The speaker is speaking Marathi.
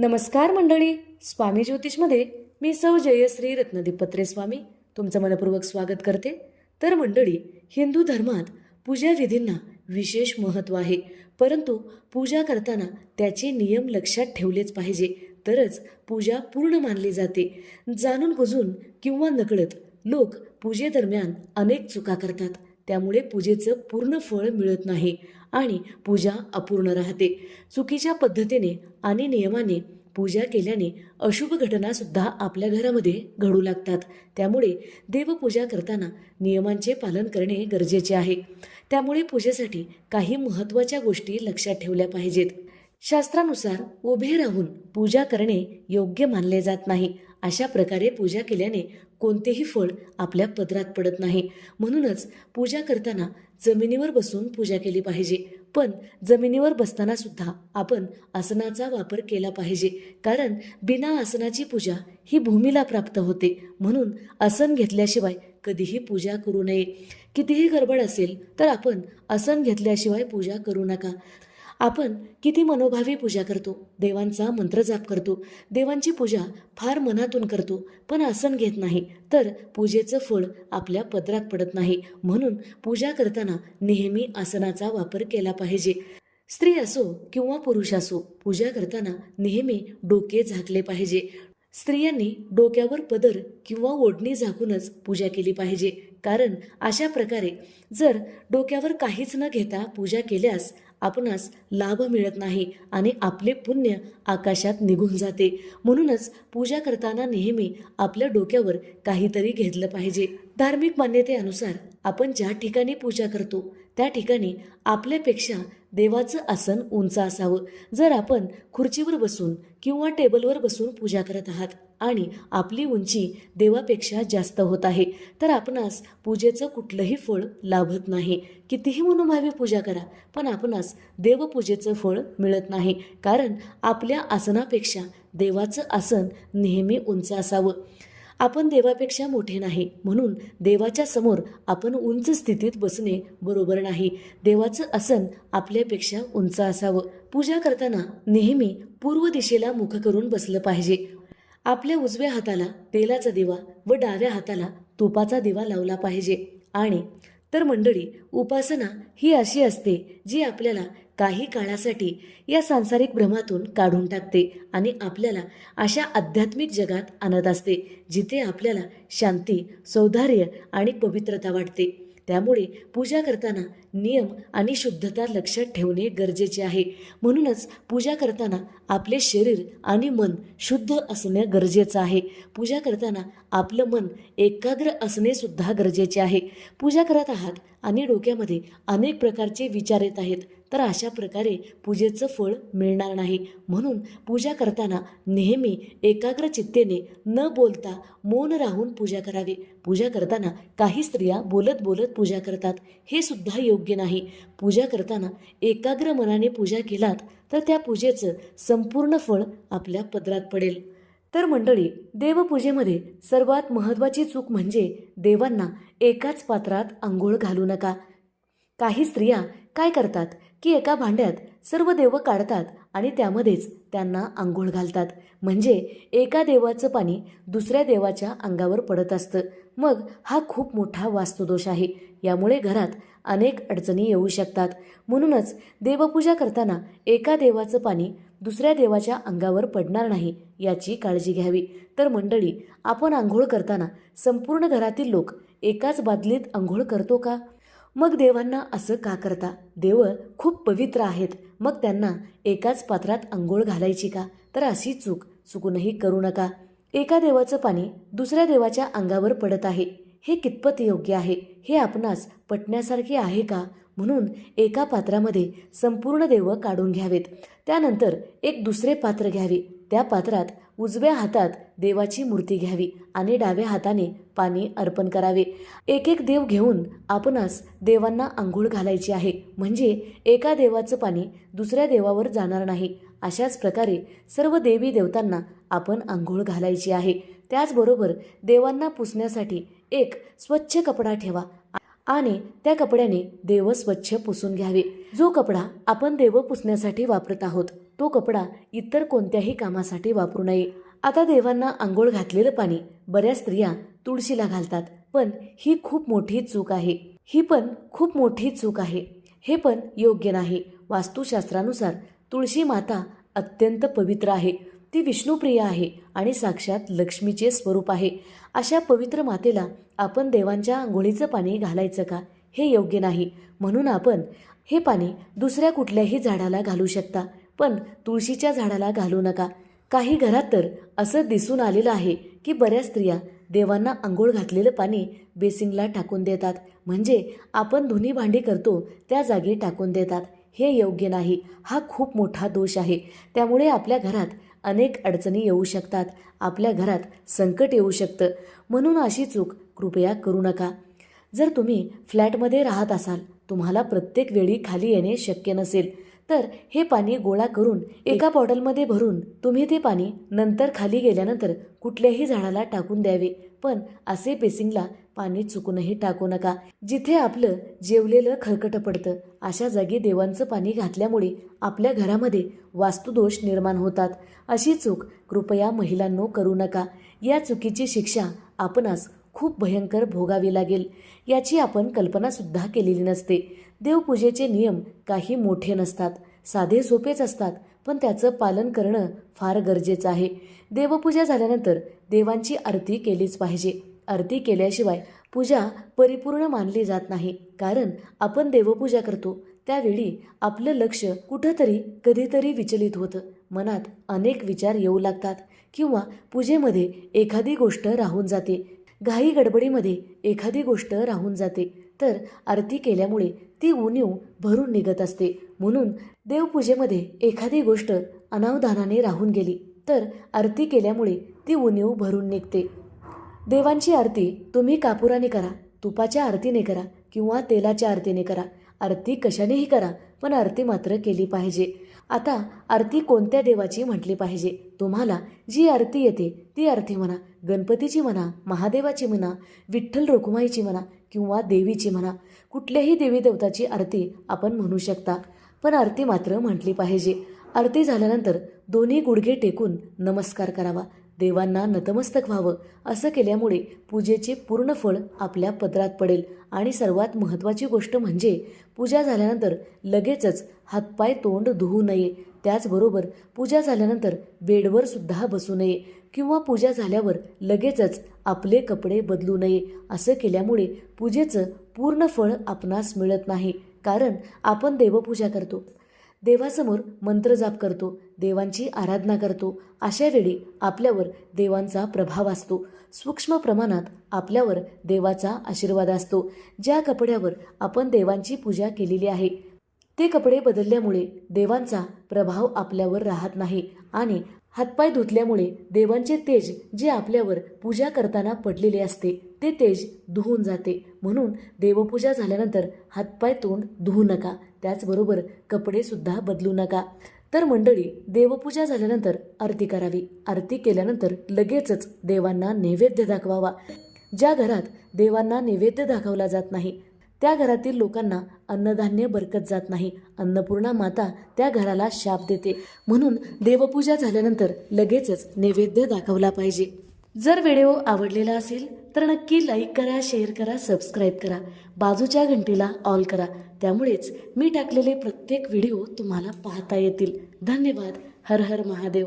नमस्कार मंडळी स्वामी ज्योतिषमध्ये मी सौ जयश्री रत्नदीप पत्रे स्वामी तुमचं मनपूर्वक स्वागत करते. तर मंडळी हिंदू धर्मात पूजा विधींना विशेष महत्त्व आहे परंतु पूजा करताना त्याचे नियम लक्षात ठेवलेच पाहिजे. तरच पूजा पूर्ण मानली जाते. जाणून बुजून किंवा नकळत लोक पूजेदरम्यान अनेक चुका करतात. त्यामुळे पूजेचं पूर्ण फळ मिळत नाही आणि पूजा अपूर्ण राहते. चुकीच्या पद्धतीने आणि नियमाने पूजा केल्याने अशुभ घटनासुद्धा आपल्या घरामध्ये घडू लागतात. त्यामुळे देवपूजा करताना नियमांचे पालन करणे गरजेचे आहे. त्यामुळे पूजेसाठी काही महत्त्वाच्या गोष्टी लक्षात ठेवल्या पाहिजेत. शास्त्रानुसार उभे राहून पूजा करणे योग्य मानले जात नाही. अशा प्रकारे पूजा केल्याने कोणतेही फळ आपल्या पदरात पडत नाही. म्हणूनच पूजा करताना जमिनीवर बसून पूजा केली पाहिजे. पण जमिनीवर बसताना सुद्धा आपण आसनाचा वापर केला पाहिजे. कारण बिना आसनाची पूजा ही भूमीला प्राप्त होते. म्हणून आसन घेतल्याशिवाय कधीही पूजा करू नये. कितीही गडबड असेल तर आपण आसन घेतल्याशिवाय पूजा करू नका. आपण किती मनोभावी पूजा करतो देवांचा मंत्र जाप करतो देवांची पूजा फार मनातून करतो पण आसन घेत नाही तर पूजेचं फळ आपल्या पदरात पडत नाही. म्हणून पूजा करताना नेहमी आसनाचा वापर केला पाहिजे. स्त्री असो किंवा पुरुष असो पूजा करताना नेहमी डोके झाकले पाहिजे. स्त्रियांनी डोक्यावर पदर किंवा ओढणी झाकूनच पूजा केली पाहिजे. कारण अशा प्रकारे जर डोक्यावर काहीच न घेता पूजा केल्यास आपणास लाभ मिळत नाही आणि आपले पुण्य आकाशात निघून जाते. म्हणूनच पूजा करताना नेहमी आपल्या डोक्यावर काहीतरी घेतलं पाहिजे. धार्मिक मान्यतेनुसार आपण ज्या ठिकाणी पूजा करतो त्या ठिकाणी आपल्यापेक्षा देवाचं आसन उंच असावं. जर आपण खुर्चीवर बसून किंवा टेबलवर बसून पूजा करत आहात आणि आपली उंची देवापेक्षा जास्त होत आहे तर आपणास पूजेचं कुठलंही फळ लाभत नाही. कितीही मनोभावी पूजा करा पण आपणास देवपूजेचं फळ मिळत नाही. कारण आपल्या आसनापेक्षा देवाचं आसन नेहमी उंच असावं. आपण देवापेक्षा मोठे नाही. म्हणून देवाच्या समोर आपण उंच स्थितीत बसणे बरोबर नाही. देवाचं आसन आपल्यापेक्षा उंच असावं. पूजा करताना नेहमी पूर्व दिशेला मुख करून बसलं पाहिजे. आपल्या उजव्या हाताला तेलाचा दिवा व डाव्या हाताला तुपाचा दिवा लावला पाहिजे. आणि तर मंडळी उपासना ही अशी असते जी आपल्याला काही काळासाठी या सांसारिक भ्रमातून काढून टाकते आणि आपल्याला अशा आध्यात्मिक जगात आणत असते जिथे आपल्याला शांती सौधार्य आणि पवित्रता वाटते. त्यामुळे पूजा करताना नियम आणि शुद्धता लक्षात ठेवणे गरजेचे आहे. म्हणूनच पूजा करताना आपले शरीर आणि मन शुद्ध असणे गरजेचं आहे. पूजा करताना आपलं मन एकाग्र असणे सुद्धा गरजेचे आहे. पूजा करत आहात आणि डोक्यामध्ये अनेक प्रकारचे विचार येत आहेत. तर अशा प्रकारे पूजेचं फळ मिळणार नाही. म्हणून पूजा करताना नेहमी एकाग्र चित्तेने न बोलता मौन राहून पूजा करावी. पूजा करताना काही स्त्रिया बोलत बोलत पूजा करतात. हे सुद्धा योग्य नाही. पूजा करताना एकाग्र मनाने पूजा केलात तर त्या पूजेचं संपूर्ण फळ आपल्या पदरात पडेल. तर मंडळी देवपूजेमध्ये सर्वात महत्त्वाची चूक म्हणजे देवांना एकाच पात्रात आंघोळ घालू नका. काही स्त्रिया काय करतात की एका भांड्यात सर्व देवं काढतात आणि त्यामध्येच त्यांना आंघोळ घालतात. म्हणजे एका देवाचं पाणी दुसऱ्या देवाच्या अंगावर पडत असतं. मग हा खूप मोठा वास्तुदोष आहे. यामुळे घरात अनेक अडचणी येऊ शकतात. म्हणूनच देवपूजा करताना एका देवाचं पाणी दुसऱ्या देवाच्या अंगावर पडणार नाही याची काळजी घ्यावी. तर मंडळी आपण आंघोळ करताना संपूर्ण घरातील लोक एकाच बादलीत आंघोळ करतो का? मग देवांना असं का करता? देव खूप पवित्र आहेत. मग त्यांना एकाच पात्रात आंघोळ घालायची का? तर अशी चूक चुकूनही करू नका. एका देवाचं पाणी दुसऱ्या देवाच्या अंगावर पडत आहे. हे कितपत योग्य आहे? हे आपणास पटण्यासारखे आहे का? म्हणून एका पात्रामध्ये संपूर्ण देव काढून घ्यावेत. त्यानंतर एक दुसरे पात्र घ्यावे. त्या पात्रात उजव्या हातात देवाची मूर्ती घ्यावी आणि डाव्या हाताने पाणी अर्पण करावे. एक एक देव घेऊन आपणास देवांना आंघोळ घालायची आहे. म्हणजे एका देवाचं पाणी दुसऱ्या देवावर जाणार नाही. अशाच प्रकारे सर्व देवी देवतांना आपण आंघोळ घालायची आहे. त्याचबरोबर देवांना पुसण्यासाठी एक स्वच्छ कपडा ठेवा आणि त्या कपड्याने देव स्वच्छ पुसून घ्यावे. जो कपडा आपण देव पुसण्यासाठी वापरत आहोत तो कपडा इतर कोणत्याही कामासाठी वापरू नये. आता देवांना आंघोळ घातलेलं पाणी बऱ्याच स्त्रिया तुळशीला घालतात. पण ही खूप मोठी चूक आहे. ही पण खूप मोठी चूक आहे. हे पण योग्य नाही. वास्तुशास्त्रानुसार तुळशी माता अत्यंत पवित्र आहे. ती विष्णुप्रिय आहे आणि साक्षात लक्ष्मीचे स्वरूप आहे. अशा पवित्र मातेला आपण देवांच्या आंघोळीचं पाणी घालायचं का? हे योग्य नाही. म्हणून आपण हे पाणी दुसऱ्या कुठल्याही झाडाला घालू शकता. पण तुळशीच्या झाडाला घालू नका. काही घरात तर असं दिसून आलेलं आहे की बऱ्याच स्त्रिया देवांना आंघोळ घातलेलं पाणी बेसिंगला टाकून देतात. म्हणजे आपण धुनी भांडी करतो त्या जागी टाकून देतात. हे योग्य नाही. हा खूप मोठा दोष आहे. त्यामुळे आपल्या घरात अनेक अडचणी येऊ शकतात. आपल्या घरात संकट येऊ शकतं. म्हणून अशी चूक कृपया करू नका. जर तुम्ही फ्लॅटमध्ये राहत असाल तुम्हाला प्रत्येक वेळी खाली येणे शक्य नसेल. तर हे पाणी गोळा करून एका बॉटलमध्ये भरून तुम्ही ते पाणी नंतर खाली गेल्यानंतर कुठल्याही झाडाला टाकून द्यावे. पण असे बेसिंगला पाणी चुकूनही टाकू नका. जिथे आपलं जेवलेलं खरकट पडतं अशा जागी देवांचं पाणी घातल्यामुळे आपल्या घरामध्ये वास्तुदोष निर्माण होतात. अशी चूक कृपया महिलांनो करू नका. या चुकीची शिक्षा आपणास खूप भयंकर भोगावी लागेल याची आपण कल्पनासुद्धा केलेली नसते. देवपूजेचे नियम काही मोठे नसतात साधे सोपेच असतात पण त्याचं पालन करणं फार गरजेचं आहे. देवपूजा झाल्यानंतर देवांची आरती केलीच पाहिजे. आरती केल्याशिवाय पूजा परिपूर्ण मानली जात नाही कारण आपण देवपूजा करतो त्यावेळी आपलं लक्ष कुठंतरी कधीतरी विचलित होतं. मनात अनेक विचार येऊ लागतात किंवा पूजेमध्ये एखादी गोष्ट राहून जाते घाई गडबडीमध्ये एखादी गोष्ट राहून जाते. तर आरती केल्यामुळे ती उणीव भरून निघत असते. म्हणून देवपूजेमध्ये एखादी गोष्ट अनावधानाने राहून गेली तर आरती केल्यामुळे ती उणीव भरून निघते. देवांची आरती तुम्ही कापुराने करा तुपाच्या आरतीने करा किंवा तेलाच्या आरतीने करा. आरती कशानेही करा पण आरती मात्र केली पाहिजे. आता आरती कोणत्या देवाची म्हटली पाहिजे? तुम्हाला जी आरती येते ती आरती म्हणा गणपतीची म्हणा महादेवाची म्हणा विठ्ठल रुक्माईची म्हणा किंवा देवीची म्हणा कुठल्याही देवी देवताची आरती आपण म्हणू शकता. पण आरती मात्र म्हटली पाहिजे. आरती झाल्यानंतर दोन्ही गुडघे टेकून नमस्कार करावा. देवांना नतमस्तक व्हावं असं केल्यामुळे पूजेचे पूर्ण फळ आपल्या पदरात पडेल. आणि सर्वात महत्त्वाची गोष्ट म्हणजे पूजा झाल्यानंतर लगेचच हातपाय तोंड धुवू नये. त्याचबरोबर पूजा झाल्यानंतर बेडवर सुद्धा बसू नये किंवा पूजा झाल्यावर लगेचच आपले कपडे बदलू नये असं केल्यामुळे पूजेचं पूर्ण फळ आपणास मिळत नाही. कारण आपण देवपूजा करतो. देवासमोर मंत्रजाप करतो देवांची आराधना करतो. अशा वेळी आपल्यावर देवांचा प्रभाव असतो. सूक्ष्म प्रमाणात आपल्यावर देवाचा आशीर्वाद असतो. ज्या कपड्यावर आपण देवांची पूजा केलेली आहे ते कपडे बदलल्यामुळे देवांचा प्रभाव आपल्यावर राहत नाही आणि हातपाय धुतल्यामुळे देवांचे तेज जे आपल्यावर पूजा करताना पडलेले असते ते तेज धुवून जाते. म्हणून देवपूजा झाल्यानंतर हातपाय तोंड धुवू नका. त्याचबरोबर कपडेसुद्धा बदलू नका. तर मंडळी देवपूजा झाल्यानंतर आरती करावी. आरती केल्यानंतर लगेचच देवांना नैवेद्य दाखवावा. ज्या घरात देवांना नैवेद्य दाखवला जात नाही त्या घरातील लोकांना अन्नधान्य बरकत जात नाही. अन्नपूर्णा माता त्या घराला शाप देते. म्हणून देवपूजा झाल्यानंतर लगेचच नैवेद्य दाखवला पाहिजे. जर व्हिडिओ आवडलेला असेल तर नक्की लाईक करा शेअर करा सबस्क्राईब करा. बाजूच्या घंटीला ऑल करा. त्यामुळेच मी टाकलेले प्रत्येक व्हिडिओ तुम्हाला पाहता येतील. धन्यवाद. हर हर महादेव.